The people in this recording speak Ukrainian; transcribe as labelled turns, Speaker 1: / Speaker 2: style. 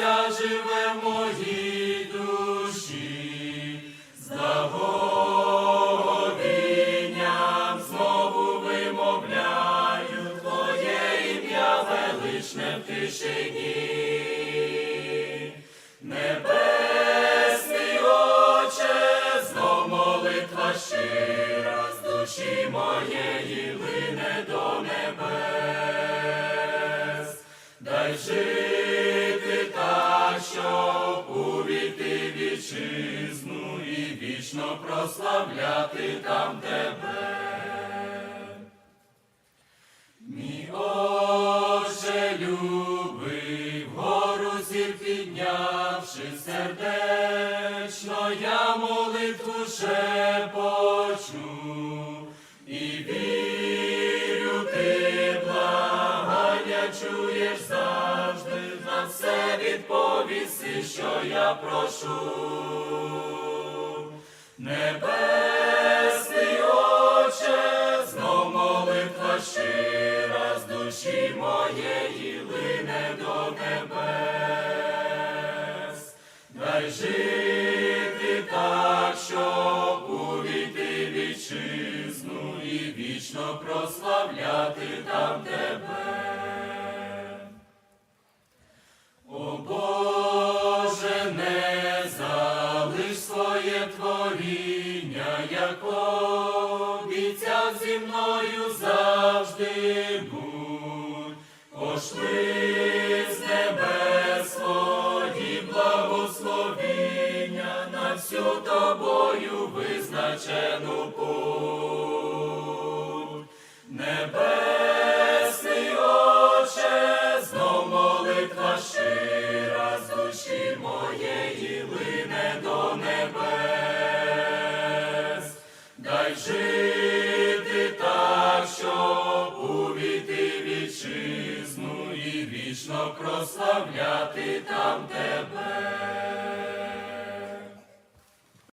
Speaker 1: щастя живе в моїй душі, з благовінням знову вимовляю твоє ім'я величне в тишині. Небесний Отче, знов молитва щира з душі моєї вини. Увійти вітчизну і вічно прославляти там тебе. Мій Отче любий, вгору зір піднявши сердечно, я молитву шепочу і вірю, ти благання чуєш завжди, на все відповіси, що я прошу. Небесний Отче, знов молитва щира з душі моєї лине до небес. Дай жити так, щоб увійти вітчизну і вічно прославляти там тебе. Своє творіння, як обіцяв зі мною завжди будь. Пошли з небес свої благословіння на всю тобою визначену путь. Жити так, щоб увійти в вітчизну і вічно прославляти там тебе.